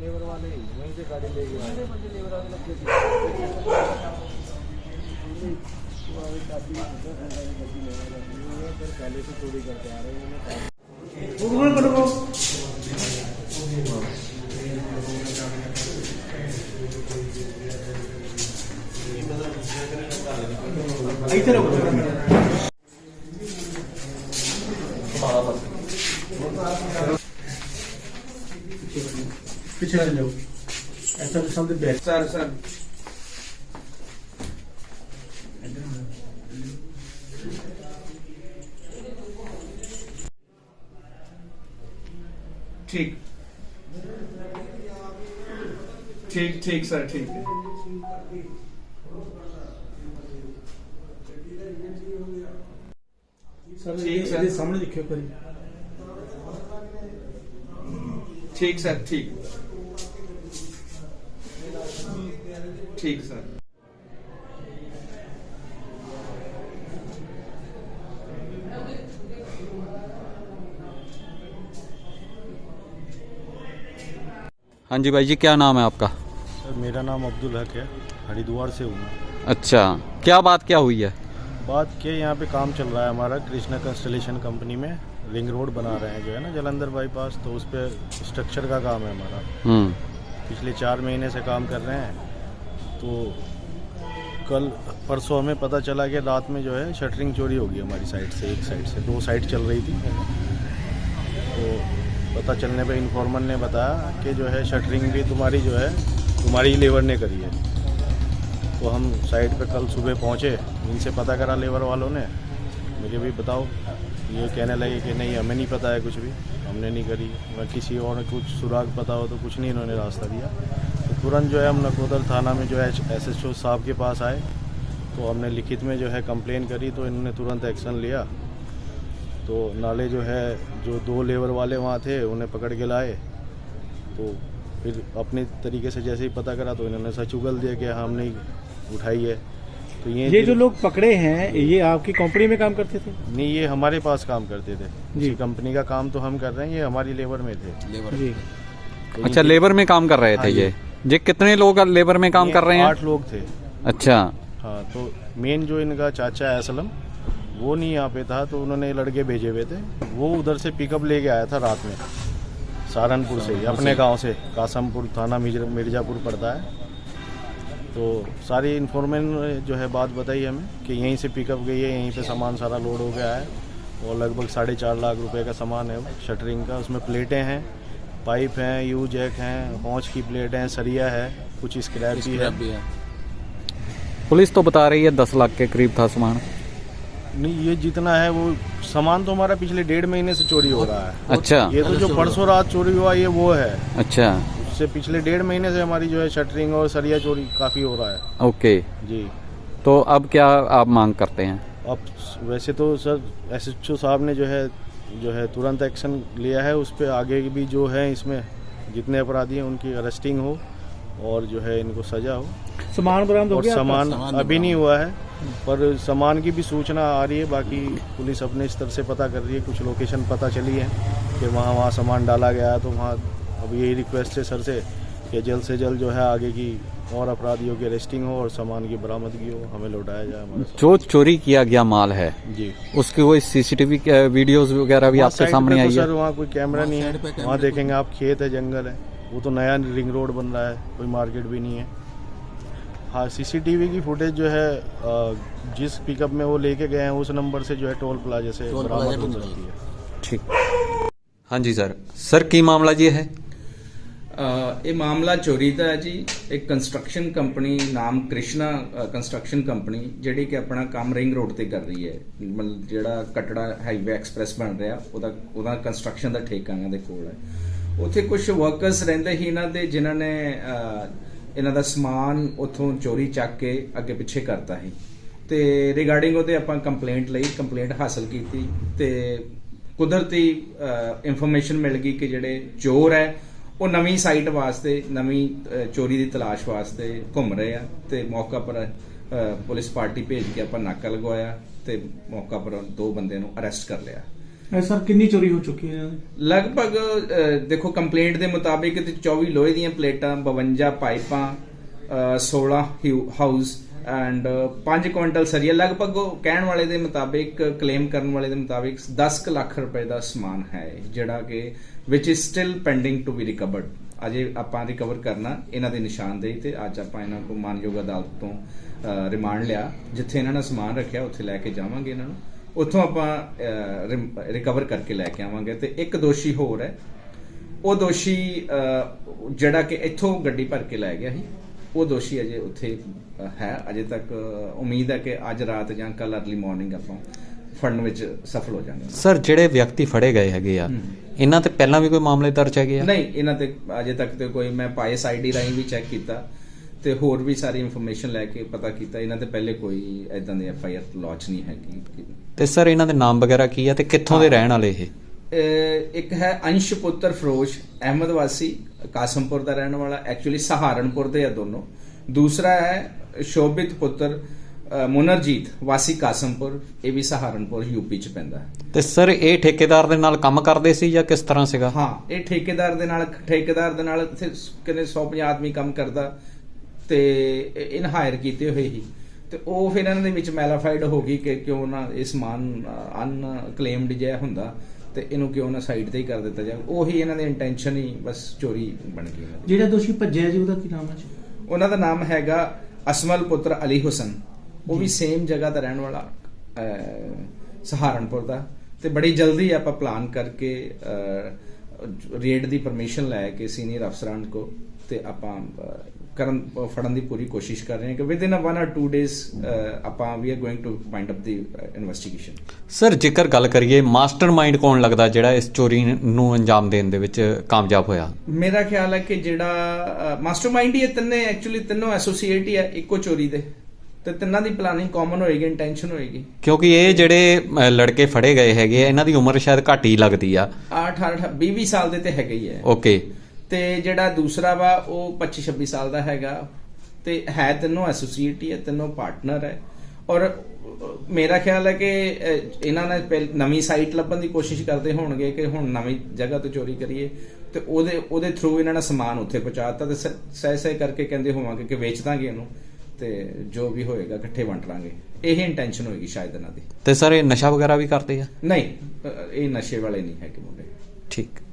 Labour वाले वहीं से गाड़ी ले गए लेबर वाले लगे थे पहले से चोरी करते आ रहे हैं इधर पीछे जाओ ऐसा तो ठीक ठीक ठीक सर ठीक सर ठीक सर सामने दिखे करी ठीक सर ठीक ठीक सर हाँ जी भाई जी क्या नाम है आपका सर मेरा नाम अब्दुल हक है हरिद्वार से हूँ अच्छा क्या बात क्या हुई है बात क्या यहाँ पे काम चल रहा है हमारा कृष्णा कंस्टलेशन कंपनी में रिंग रोड बना रहे हैं जो है ना जलंधर बाईपास तो उस पर स्ट्रक्चर का काम है हमारा हम्म। पिछले चार महीने से काम कर रहे हैं तो कल परसों हमें पता चला कि रात में जो है शटरिंग चोरी हो गई हमारी साइड से एक साइड से दो साइड चल रही थी तो पता चलने पे इन्फॉर्मर ने बताया कि जो है शटरिंग भी तुम्हारी जो है तुम्हारी लेबर ने करी है तो हम साइड पे कल सुबह पहुँचे इनसे पता करा लेबर वालों ने मुझे भी बताओ ये कहने लगे कि नहीं हमें नहीं पता है कुछ भी हमने नहीं करी मैं किसी और कुछ सुराग पता हो तो कुछ नहीं इन्होंने रास्ता दिया तुरंत जो है हम नकोदर थाना में जो है एस एच ओ साहब के पास आए तो हमने लिखित में जो है कंप्लेन करी तो इन्होंने तुरंत एक्शन लिया तो नाले जो है जो दो लेबर वाले वहाँ थे उन्हें पकड़ के लाए तो फिर अपने तरीके से जैसे ही पता करा तो इन्होंने सच उगल दिया कि हाँ, हमने उठाई है तो ये ये जो लोग पकड़े हैं ये आपकी कंपनी में काम करते थे नहीं ये हमारे पास काम करते थे जी कंपनी का काम तो हम कर रहे हैं ये हमारी लेबर में थे लेबर जी तो अच्छा लेबर में काम कर रहे थे हाँ, ये ये कितने लोग लेबर में काम कर रहे हैं आठ लोग थे अच्छा हाँ तो मेन जो इनका चाचा है असलम वो नहीं यहाँ पे था तो उन्होंने लड़के भेजे हुए थे वो उधर से पिकअप लेके आया था रात में सहारनपुर से अपने गांव से कासमपुर थाना मिर्जापुर पड़ता है तो सारी इन्फॉर्मेशन जो है बात बताई हमें कि यहीं से पिकअप गई है यहीं पे सामान सारा लोड हो गया है और लगभग साढ़े चार लाख रुपए का सामान है शटरिंग का उसमें प्लेटें हैं पाइप हैं यू जैक हैं पहुँच की प्लेट हैं सरिया है कुछ स्क्रैप भी है, भी है। पुलिस तो बता रही है दस लाख के करीब था सामान नहीं ये जितना है वो सामान तो हमारा पिछले डेढ़ महीने से चोरी हो रहा है अच्छा ये तो अच्छा, जो अच्छा। परसों रात चोरी हुआ ये वो है अच्छा उससे पिछले डेढ़ महीने से हमारी जो है शटरिंग और सरिया चोरी काफी हो रहा है ओके जी तो अब क्या आप मांग करते हैं अब वैसे तो सर एस साहब ने जो है जो है तुरंत एक्शन लिया है उस पर आगे भी जो है इसमें जितने अपराधी हैं उनकी अरेस्टिंग हो और जो है इनको सजा हो सामान बरामद हो गया सामान, सामान अभी नहीं हुआ है पर सामान की भी सूचना आ रही है बाकी पुलिस अपने स्तर से पता कर रही है कुछ लोकेशन पता चली है कि वहाँ वहाँ सामान डाला गया है तो वहाँ अब यही रिक्वेस्ट है सर से कि जल्द से जल्द जो है आगे की और अपराधियों की अरेस्टिंग हो और सामान की बरामदगी हो हमें लौटाया जाए जो चोरी किया गया माल है जी उसकी वो सीसीटीवी वीडियोस वगैरह भी आपके सामने तो आई है सर वहाँ कोई कैमरा नहीं है वहाँ देखेंगे आप खेत है जंगल है वो तो नया रिंग रोड बन रहा है कोई मार्केट भी नहीं है हाँ सीसीटीवी की फुटेज जो है जिस पिकअप में वो लेके गए हैं उस नंबर से जो है टोल प्लाजे से बरामद हो जाती है ठीक हाँ जी सर सर की मामला ये है ਇਹ ਮਾਮਲਾ ਚੋਰੀ ਦਾ ਹੈ ਜੀ ਇੱਕ ਕੰਸਟਰਕਸ਼ਨ ਕੰਪਨੀ ਨਾਮ ਕ੍ਰਿਸ਼ਨਾ ਕੰਸਟਰਕਸ਼ਨ ਕੰਪਨੀ ਜਿਹੜੀ ਕਿ ਆਪਣਾ ਕੰਮ ਰਿੰਗ ਰੋਡ ਤੇ ਕਰ ਰਹੀ ਹੈ ਮਤਲਬ ਜਿਹੜਾ ਕਟੜਾ ਹਾਈਵੇ ਐਕਸਪ੍ਰੈਸ ਬਣ ਰਿਹਾ ਉਹਦਾ ਉਹਦਾ ਕੰਸਟਰਕਸ਼ਨ ਦਾ ਠੇਕਾ ਦੇ ਕੋਲ ਹੈ ਉੱਥੇ ਕੁਝ ਵਰਕਰਸ ਰਹਿੰਦੇ ਹੀ ਇਹਨਾਂ ਦੇ ਜਿਨ੍ਹਾਂ ਨੇ ਇਹਨਾਂ ਦਾ ਸਮਾਨ ਉੱਥੋਂ ਚੋਰੀ ਚੱਕ ਕੇ ਅੱਗੇ ਪਿੱਛੇ ਕਰਤਾ ਸੀ ਤੇ ਰਿਗਾਰਡਿੰਗ ਉਹਦੇ ਆਪਾਂ ਕੰਪਲੇਂਟ ਲਈ ਕੰਪਲੇਂਟ ਹਾਸਲ ਕੀਤੀ ਤੇ ਕੁਦਰਤੀ ਇਨਫੋਰਮੇਸ਼ਨ ਮਿਲ ਗਈ ਕਿ ਜਿਹੜੇ ਚੋਰ ਹੈ ਉਹ ਨਵੀਂ ਸਾਈਟ ਵਾਸਤੇ ਨਵੀਂ ਚੋਰੀ ਦੀ ਤਲਾਸ਼ ਵਾਸਤੇ ਘੁੰਮ ਰਹੇ ਆ ਤੇ ਮੌਕਾ ਪਰ ਪੁਲਿਸ ਪਾਰਟੀ ਭੇਜ ਕੇ ਆਪਾਂ ਨਾਕਾ ਲਗਵਾਇਆ ਤੇ ਮੌਕਾ ਪਰ ਦੋ ਬੰਦੇ ਨੂੰ ਅਰੈਸਟ ਕਰ ਲਿਆ ਸਰ ਕਿੰਨੀ ਚੋਰੀ ਹੋ ਚੁੱਕੀ ਹੈ ਲਗਭਗ ਦੇਖੋ ਕੰਪਲੇਂਟ ਦੇ ਮੁਤਾਬਿਕ ਤੇ 24 ਲੋਹੇ ਦੀਆਂ ਪਲੇਟਾਂ 52 ਪਾਈਪਾਂ 16 ਹਾਊਸ ਐਂਡ 5 uh, ਕੁਇੰਟਲ ਸਰੀਆ ਲਗਭਗ ਕਹਿਣ ਵਾਲੇ ਦੇ ਮੁਤਾਬਿਕ ਕਲੇਮ ਕਰਨ ਵਾਲੇ ਦੇ ਮੁਤਾਬਿਕ 10 ਲੱਖ ਰੁਪਏ ਦਾ ਸਮਾਨ ਹੈ ਜਿਹੜਾ ਕਿ ਵਿਚ is still pending to be recovered ਅਜੇ ਆਪਾਂ ਰਿਕਵਰ ਕਰਨਾ ਇਹਨਾਂ ਦੇ ਨਿਸ਼ਾਨਦੇਹੀ ਤੇ ਅੱਜ ਆਪਾਂ ਇਹਨਾਂ ਕੋ ਮਾਨਯੋਗ ਅਦਾਲਤ ਤੋਂ ਰਿਮਾਂਡ ਲਿਆ ਜਿੱਥੇ ਇਹਨਾਂ ਨੇ ਸਮਾਨ ਰੱਖਿਆ ਉੱਥੇ ਲੈ ਕੇ ਜਾਵਾਂਗੇ ਇਹਨਾਂ ਨੂੰ ਉੱਥੋਂ ਆਪਾਂ ਰਿਕਵਰ ਕਰਕੇ ਲੈ ਕੇ ਆਵਾਂਗੇ ਤੇ ਇੱਕ ਦੋਸ਼ੀ ਹੋਰ ਹੈ ਉਹ ਦੋਸ਼ੀ ਜਿਹੜਾ ਕਿ ਇੱਥੋਂ ਗੱਡੀ ਭਰ ਕੇ ਲੈ ਗਿਆ ਸੀ ਉਹ ਦੋਸ਼ੀ ਅਜੇ ਉੱਥੇ ਹੈ ਅਜੇ ਤੱਕ ਉਮੀਦ ਹੈ ਕਿ ਅੱਜ ਰਾਤ ਜਾਂ ਕੱਲ ਅਰਲੀ ਮਾਰਨਿੰਗ ਆਪਾਂ ਫੜਨ ਵਿੱਚ ਸਫਲ ਹੋ ਜਾਣਗੇ ਸਰ ਜਿਹੜੇ ਵਿਅਕਤੀ ਫੜੇ ਗਏ ਹੈਗੇ ਆ ਇਹਨਾਂ ਤੇ ਪਹਿਲਾਂ ਵੀ ਕੋਈ ਮਾਮਲੇ ਦਰਜ ਹੈਗੇ ਆ ਨਹੀਂ ਇਹਨਾਂ ਤੇ ਅਜੇ ਤੱਕ ਤੇ ਕੋਈ ਮੈਂ ਪਾਇਸ ਆਈਡੀ ਰਾਈ ਵੀ ਚੈੱਕ ਕੀਤਾ ਤੇ ਹੋਰ ਵੀ ਸਾਰੀ ਇਨਫੋਰਮੇਸ਼ਨ ਲੈ ਕੇ ਪਤਾ ਕੀਤਾ ਇਹਨਾਂ ਤੇ ਪਹਿਲੇ ਕੋਈ ਐਦਾਂ ਦੇ ਐਫ ਆਈ ਆਰ ਲਾਂਚ ਨਹੀਂ ਹੈਗੀ ਤੇ ਸਰ ਇਹਨਾਂ ਦੇ ਨਾਮ ਵਗੈਰਾ ਕੀ ਆ ਤੇ ਕਿੱਥੋਂ ਦੇ ਰਹਿਣ ਵਾਲੇ ਇਹ ਇੱਕ ਹੈ ਅੰਸ਼ ਪੁੱਤਰ ਫਰੋਸ਼ ਅਹਿਮਦ ਵਾਸੀ ਕਾਸਮਪੁਰ ਦਾ ਰਹਿਣ ਵਾਲਾ ਐਕਚੁਅਲੀ ਸਹਾਰਨਪੁਰ ਦੇ ਆ ਦੋਨੋਂ ਦੂਸਰਾ ਹੈ ਸ਼ੋਭਿਤ ਪੁੱਤਰ ਮੁਨਰਜੀਤ ਵਾਸੀ ਕਾਸਮਪੁਰ ਇਹ ਵੀ ਸਹਾਰਨਪੁਰ ਯੂਪੀ ਚ ਪੈਂਦਾ ਤੇ ਸਰ ਇਹ ਠੇਕੇਦਾਰ ਦੇ ਨਾਲ ਕੰਮ ਕਰਦੇ ਸੀ ਜਾਂ ਕਿਸ ਤਰ੍ਹਾਂ ਸੀਗਾ ਹਾਂ ਇਹ ਠੇਕੇਦਾਰ ਦੇ ਨਾਲ ਠੇਕੇਦਾਰ ਦੇ ਨਾਲ ਕਿੰਨੇ 150 ਆਦਮੀ ਕੰਮ ਕਰਦਾ ਤੇ ਇਨ ਹਾਇਰ ਕੀਤੇ ਹੋਏ ਹੀ ਤੇ ਉਹ ਫਿਰ ਇਹਨਾਂ ਦੇ ਵਿੱਚ ਮੈਲਾਫਾਈਡ ਹੋ ਗਈ ਕਿ ਕਿਉਂ ਨਾ ਇਸ ਮਾਨ ਅਨ ਕਲੇਮਡ ਜਿਹਾ ਹੁੰਦਾ ਤੇ ਇਹਨੂੰ ਕਿਉਂ ਨਾ ਸਾਈਡ ਤੇ ਹੀ ਕਰ ਦਿੱਤਾ ਜਾਵੇ ਉਹੀ ਇਹਨਾਂ ਦੀ ਇੰਟੈਂਸ਼ਨ ਹੀ ਬਸ ਚੋਰੀ ਬਣ ਗਈ ਜਿਹੜਾ ਦੋਸ਼ੀ ਭੱਜਿਆ ਜੀ ਉਹਦਾ ਕੀ ਨਾਮ ਹੈ ਉਹਨਾਂ ਦਾ ਨਾਮ ਹੈਗਾ ਅਸਮਲ ਪੁੱਤਰ ਅਲੀ ਹੁਸਨ ਉਹ ਵੀ ਸੇਮ ਜਗ੍ਹਾ ਦਾ ਰਹਿਣ ਵਾਲਾ ਸਹਾਰਨਪੁਰ ਦਾ ਤੇ ਬੜੀ ਜਲਦੀ ਆਪਾਂ ਪਲਾਨ ਕਰਕੇ ਰੇਡ ਦੀ ਪਰਮਿਸ਼ਨ ਲੈ ਕੇ ਸੀਨੀਅਰ ਅਫਸਰਾਂ ਕੋ ਤੇ ਆਪਾਂ ਕਰਨ ਫੜਨ ਦੀ ਪੂਰੀ ਕੋਸ਼ਿਸ਼ ਕਰ ਰਹੇ ਹਾਂ ਕਿ ਵਿਦ ਇਨ 1 অর 2 ਡੇਜ਼ ਆਪਾਂ we are going to wind up the investigation sir ਜੇਕਰ ਗੱਲ ਕਰੀਏ ਮਾਸਟਰਮਾਈਂਡ ਕੌਣ ਲੱਗਦਾ ਜਿਹੜਾ ਇਸ ਚੋਰੀ ਨੂੰ ਅੰਜਾਮ ਦੇਣ ਦੇ ਵਿੱਚ ਕਾਮਯਾਬ ਹੋਇਆ ਮੇਰਾ ਖਿਆਲ ਹੈ ਕਿ ਜਿਹੜਾ ਮਾਸਟਰਮਾਈਂਡ ਹੀ ਇਹ ਤਿੰਨੇ ਐਕਚੁਅਲੀ ਤਿੰਨੋਂ ਐਸੋਸੀਏਟ ਹੀ ਹੈ ਇੱਕੋ ਚੋਰੀ ਦੇ ਤੇ ਤਿੰਨਾਂ ਦੀ ਪਲਾਨਿੰਗ ਕਾਮਨ ਹੋਏਗੀ ਇੰਟੈਂਸ਼ਨ ਹੋਏਗੀ ਕਿਉਂਕਿ ਇਹ ਜਿਹੜੇ ਲੜਕੇ ਫੜੇ ਗਏ ਹੈਗੇ ਇਹਨਾਂ ਦੀ ਉਮਰ ਸ਼ਾਇਦ ਘੱਟ ਹੀ ਲੱਗਦੀ ਆ 18 20 ਸਾਲ ਦੇ ਤੇ ਹੈਗੇ ਹੀ ਹੈ ਓਕੇ ਤੇ ਜਿਹੜਾ ਦੂਸਰਾ ਵਾ ਉਹ 25 26 ਸਾਲ ਦਾ ਹੈਗਾ ਤੇ ਹੈ ਤਿੰਨੋਂ ਐਸੋਸੀਏਟ ਹੀ ਹੈ ਤਿੰਨੋਂ ਪਾਰਟਨਰ ਹੈ ਔਰ ਮੇਰਾ ਖਿਆਲ ਹੈ ਕਿ ਇਹਨਾਂ ਨੇ ਨਵੀਂ ਸਾਈਟ ਲੱਭਣ ਦੀ ਕੋਸ਼ਿਸ਼ ਕਰਦੇ ਹੋਣਗੇ ਕਿ ਹੁਣ ਨਵੀਂ ਜਗ੍ਹਾ ਤੋਂ ਚੋਰੀ ਕਰੀਏ ਤੇ ਉਹਦੇ ਉਹਦੇ ਥਰੂ ਇਹਨਾਂ ਨੇ ਸਮਾਨ ਉੱਥੇ ਪਹੁੰਚਾਤਾ ਤੇ ਸਹਿ ਸਹਿ ਕਰਕੇ ਕਹਿੰਦੇ ਹੋਵਾਂਗੇ ਕਿ ਵੇਚ ਦਾਂਗੇ ਇਹਨੂੰ ਤੇ ਜੋ ਵੀ ਹੋਏਗਾ ਇਕੱਠੇ ਵੰਡ ਲਾਂਗੇ ਇਹ ਇੰਟੈਂਸ਼ਨ ਹੋਏਗੀ ਸ਼ਾਇਦ ਇਹਨਾਂ ਦੀ ਤੇ ਸਰ ਇਹ ਨਸ਼ਾ ਵਗੈਰਾ ਵੀ ਕਰਦੇ ਆ ਨਹੀਂ ਇਹ ਨਸ਼ੇ ਵਾਲੇ ਨਹੀਂ ਹੈ ਕਿ ਮੁੰਡੇ ਠੀਕ